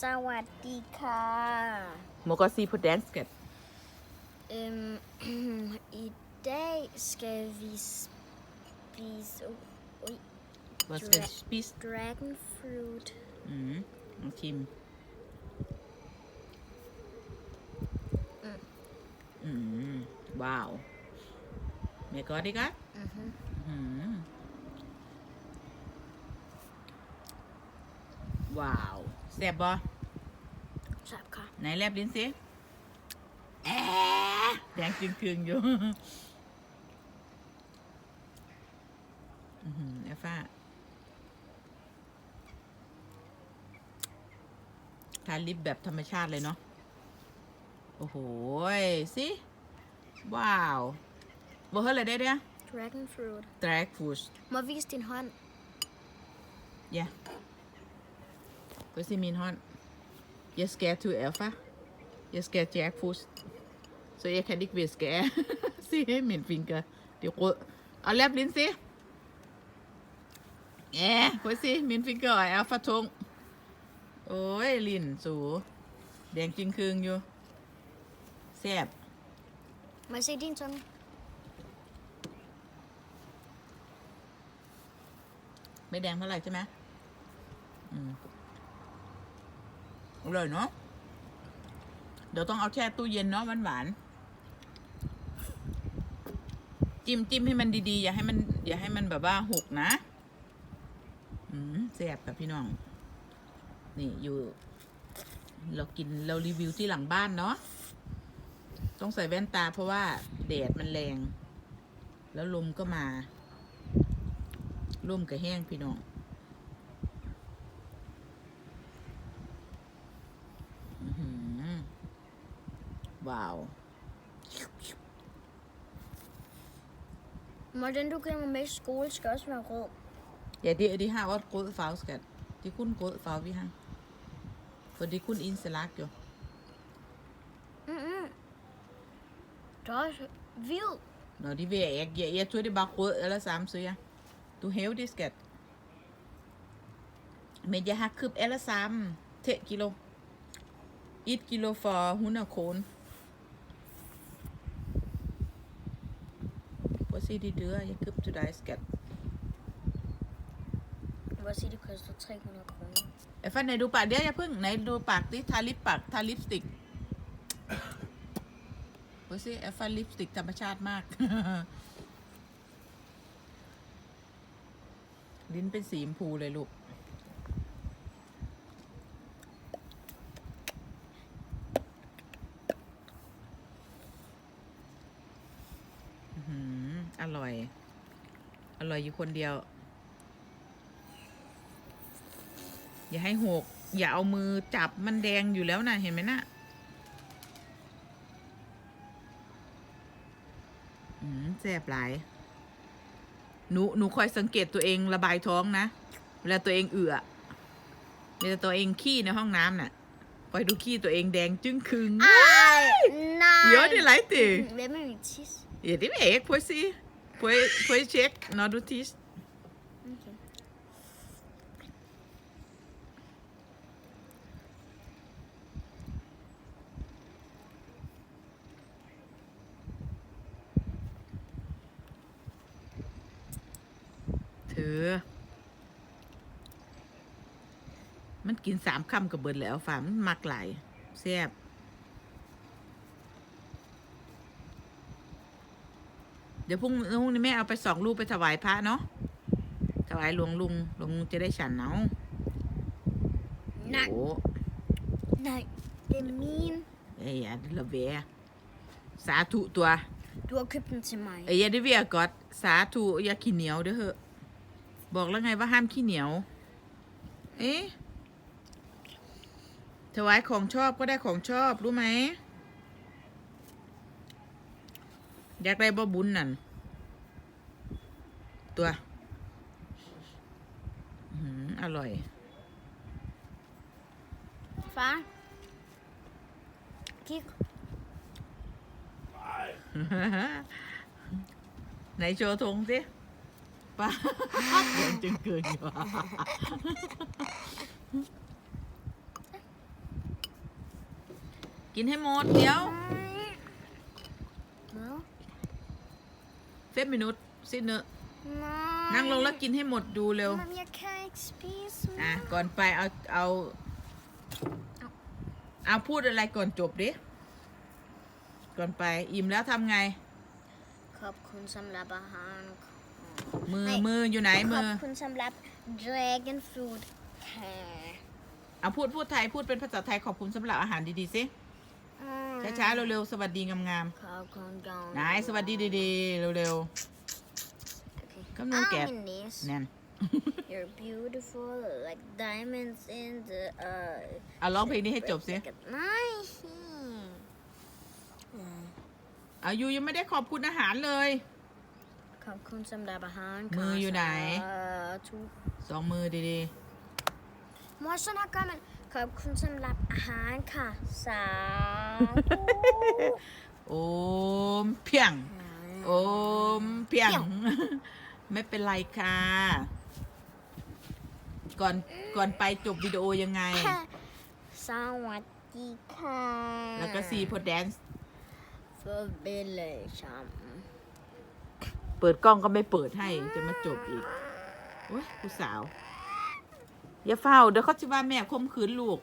สวัสดีค่ะ Mogasi på dansken. Øhm, I dag skal vi spise ui, Hvad skal du Dra- spise? dragon fruit. Mm. Og Kim. Mm. Wow. Mẹ có đi godt? Mhm. Mm. Wow. แซ่บบ่แซ่บค่ะ ไหนแลบลิ้นสิแอะแดงจึงคืงอยู่อื้อหือแอฟฟ้าทาลิปแบบธรรมชาติเลยเนาะ โอ้โหยสิ ว้าวบอกเฮ้ยอะไรได้เนี่ย dragon fruit drag food Må jeg vise din hånd? Ja. Prøv at se min hånd. Jeg skærer til alfa. Jeg skærer jackfruit. Så jeg kan ikke ved at skære. se min finger. Det er rød. Og lad blind se. Ja, prøv at se. Min finger er for tung. Ôi, Lin, så. Đèn chinh khương jo. Sæb. Må jeg se din tunge? ไม่แดงเท่าไหร่ใช่ไหมอืม อร่อยเนาะเดี๋ยวต้องเอาแช่ตู้เย็นเนาะหวานหวานๆจิ้มจิ้มให้มันดีๆ อย่าให้มัน อย่าให้มันแบบว่าหกนะ อืมแซ่บกับพี่น้อง นี่อยู่ เรากินเรารีวิวที่หลังบ้านเนาะต้องใส่แว่นตาเพราะว่าแดดมันแรง แล้วลมก็มาร่มกับแห้งพี่น้อง Wow. Men den, du giver mig med i skole, skal også være rød. Ja, det, det har også rød farveskat. Det er kun en rød farve, vi har. For det er kun en salak, jo. Mm-mm. Der er også hvid. Nå, det vil jeg ikke. Jeg, jeg tror, det er bare rød eller samme, så ja. Du hæver det, skat. Men jeg har købt alle sammen 10 kilo. 1 kilo for 100 kroner. Prøv at se de dyre, jeg købte til dig, skat. Må jeg sige, det koster 300 kroner. ไอ้ฟันไหนดูปากเดี๋ยวอย่าเพิ่งไหนดูปากดิทาลิปปากทาลิปสติกดูสิไอ้ฟันลิปสติกธรรมชาติมาก ลิ้นเป็นสีชมพูเลยลูก อื้อหืออร่อย อร่อยอยู่คนเดียว อย่าให้หก อย่าเอามือจับมันแดงอยู่แล้วนะเห็นไหมนะอืมแสบหลาย หนู หนูคอยสังเกตตัวเองระบายท้องนะ เวลาตัวเองเอือเวลาตัวเองขี้ในห้องน้ำน่ะคอยดูขี้ตัวเองแดงจึ้งคึง Ej, nej. เยอะดิไรติ Hvad med min tis? Ja, det vil jeg Puoi, puoi check, no du tisch. มันกินสามคำกับเบิดแล้วฝามันมักหลายแซ่บ เดี๋ยวพรุ่งพรุ่งนี้แม่เอาไปสองลูกไปถวายพระเนาะถวายหลวงลุงหลวงลุงจะได้ฉันเนาะ Nej, โอ้ nej. Det er min. เอ้ยอย่าละเวสาธุตัว Du har købt den til mig. เอ้ยอย่าได้เวียกอดสาธุอย่าขี้เหนียวเด้อเหอะ บอกแล้วไงว่าห้ามขี้เหนียว เอ๊ะถวายของชอบก็ได้ของชอบรู้ไหม อยากได้บ่บุญนั่น ตัวอื้อหืออร่อย Far. Kig. ไหนโชว์ธงสิป้าเดินจึงเกินอยู่กินให้หมดเดี๋ยว 10 minutes sit เนอะอนั่งลงแล้วกินให้หมดดูเร็วอะ ก่อนไปเอาเอาเอาพูดอะไรก่อนจบดิ ก่อนไปอิ่มแล้วทำไง ขอบคุณสำหรับอาหารมือมืออยู่ไหนมือขอบคุณสำหรับ dragon fruit ค่ะ เอาพูดพูดไทยพูดเป็นภาษาไทยขอบคุณสำหรับอาหารดีๆสิ ช้าๆเร็วๆสวัสดีงามขอบคุณก่อนๆไหนสวัสดีดีๆเร็วโอเคกำลังแกะ I'm in this ๆแน่น You're beautiful like diamonds in the uh เอาร้องเพลงนี้ให้จบสิ nice อายุยังไม่ได้ขอบคุณอาหารเลย ขอบคุณสำหรับอาหารมืออยู่ไหน ทุกสองมือดี มอสนาการมัน ขอบคุณสำหรับอาหารค่ะ สาธุๆโอมเพียง โอมเพียง ไม่เป็นไรค่ะ ก่อนก่อนไปจบวิดีโอยังไง สวัสดีค่ะ แล้วก็ซีพอแดนซ์เฟอร์เบลเลยชัมเปิดกล้องก็ไม่เปิดให้จะมาจบอีก โอ้ยผู้สาว อย่าเฝ้าเดี๋ยวเขาจะว่าแม่คมขืนลูก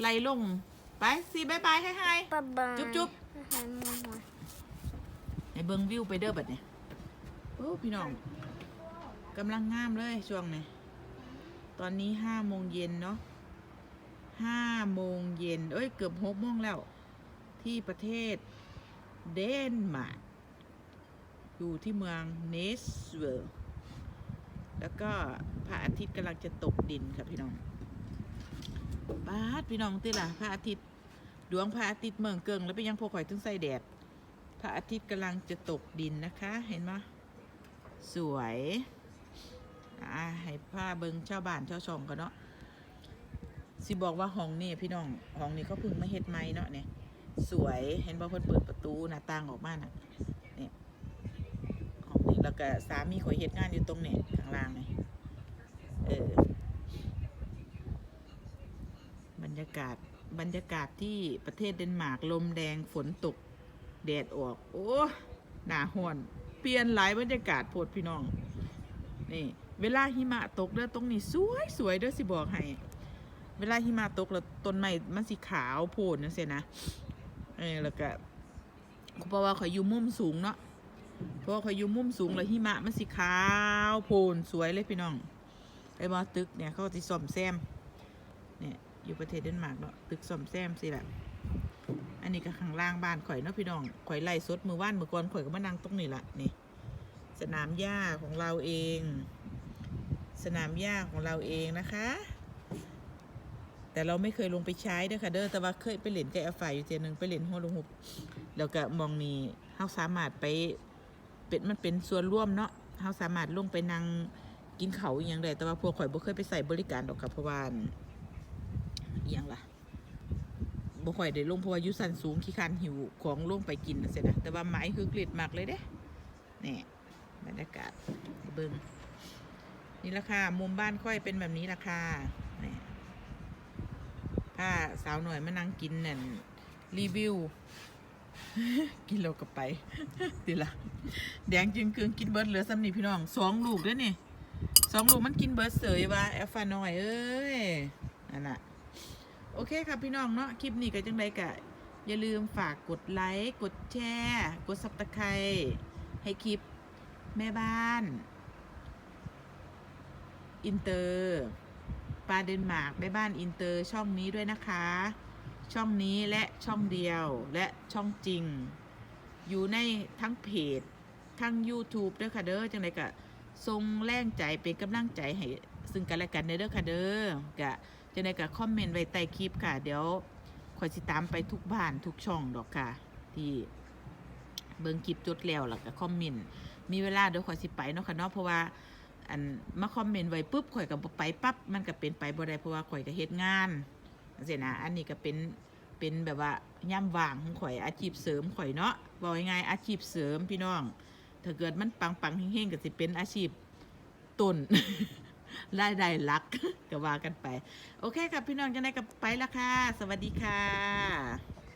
ไล่ลง ไปซีบายบายให้ให้บ๊ายบายจุ๊บจุ๊บในเบิงวิวไปเด้อบัดเนี่ยโอ้พี่น้องกำลังงามเลยช่วงนี้ตอนนี้ห้าโมงเย็นเนาะห้าโมงเย็นเอ้ยเกือบหกโมงแล้ว ที่ประเทศเดนมาร์กอยู่ที่เมืองเนสเวล แล้วก็พระอาทิตย์กำลังจะตกดินค่ะพี่น้องบาดพี่น้องติล่ะพระอาทิตย์ดวงพระอาทิตย์เมืองเกิงแล้วไปยังพวกข่อยถึงใส่แดด พระอาทิตย์กำลังจะตกดินนะคะ เห็นไหมสวยอ่าให้ผ้าเบิงชาวบ้านชาวช่องกันเนาะสิบอกว่าห้องนี่พี่น้องห้องนี้เขาพึ่งมาเฮ็ดใหม่เนาะเนี่ยสวยเห็นบ่เพิ่นเปิดประตูหน้าต่างออกมาน่ะ แล้วก็สามีข่อยเฮ็ดงานอยู่ตรงเนี่ยข้างล่างเนี่ยเออบรรยากาศบรรยากาศที่ประเทศเดนมาร์กลมแดงฝนตกแดดออก โอ้หนาห้อน เปลี่ยนหลายบรรยากาศโพดพี่น้อง นี่ เวลาหิมะตกเด้อตรงนี้สวยสวยเด้อสิบอกให้ เวลาหิมะตกแล้วต้นไม้มันสีขาวโพดนะเสียนะเออแล้วก็เพราะว่าข่อยอยู่มุมสูงเนาะ เพราะว่าข่อยอยู่มุมสูงแล้วหิมะมันสีขาวโพนสวยเลยพี่น้องไอ้บอตึกเนี่ยเขาก็สิซ่อมแซมเนี่ยอยู่ประเทศเดนมาร์กเนาะตึกซ่อมแซมสิแหละอันนี้ก็ข้างล่างบ้านข่อยเนาะพี่น้องข่อยไล่สดมือว่านมือก่อนข่อยก็มานั่งตรงนี้ละนี่สนามหญ้าของเราเอง สนามหญ้าของเราเองนะคะ แต่เราไม่เคยลงไปใช้เด้อค่ะเด้อแต่ว่าเคยไปเล่นกับแอฟไฟอยู่เจอหนึงไปเล่นหัวลงหุบแล้วก็มองนี่เฮาสามารถไป เป็นมันเป็นส่วนร่วมเนาะเฮาสามารถลงไปนั่งกินเขาอย่างใดแต่ว่าพวกข่อยบ่เคยไปใส่บริการดอกค่ะเพราะว่าอันอย่างล่ะบ่ค่อยได้ลงเพราะว่ายู่สันสูงขี้คันหิวของลงไปกินนะเสียนะแต่ว่าไม้คือกลิดมากเลยเด้นี่บรรยากาศเบิงนี่ละค่ะมุมบ้านค่อยเป็นแบบนี้ละค่ะนี่ถ้าสาวหน่อยมานั่งกินนั่นรีวิว กินเราก็ไปติละแดงจึงคืงกินเบิร์ดเหลือสำนีพี่น้องสองลูกด้วยนี่สองลูกมันกินเบิร์ดเสยว่าแอฟฟานอยเอ้ยนั่นน่ะโอเคครับพี่น้องเนาะคลิปนี้ก็จังไดกะอย่าลืมฝากกดไลค์ กดแชร์ กดซับตะไคร้ให้คลิปแม่บ้าน อินเตอร์ปาเดนมาร์กแม่บ้านอินเตอร์ช่องนี้ด้วยนะคะ ช่องนี้และช่องเดียวและช่องจริง อยู่ในทั้งเพจ ทั้ง YouTube ด้วยค่ะเด้อจังไดกะทรงแรงใจเป็นกำลังใจให้ซึ่งกันและกันเด้อค่ะเด้อกะจะในกับคอมเมนต์ไว้ใต้คลิปค่ะ เดี๋ยวคอยสิดตามไปทุกบ้านทุกช่องดอกค่ะ ที่เบิ่งคลิปจดแล้วแล้วก็คอมเมนต์มีเวลาเดี๋ยวคอยสิไปเนาะค่ะเนาะเพราะว่าอันมาคอมเมนต์ไว้ปุ๊บข่อยก็บ่ไปปั๊บมันก็เป็นไปบ่ได้เพราะว่าข่อยก็เฮ็ดงาน เสียนะอันนี้ก็เป็นเป็นแบบว่าย่ำว่างของข่อยอาชีพเสริมข่อยเนาะบอกง่ายๆอาชีพเสริมพี่น้อง ถ้าเกิดมันปังๆเฮงๆก็สิเป็นอาชีพต้นรายได้ลักก็ว่ากันไป โอเคค่ะพี่น้องจะได้กับไปละค่ะ สวัสดีค่ะ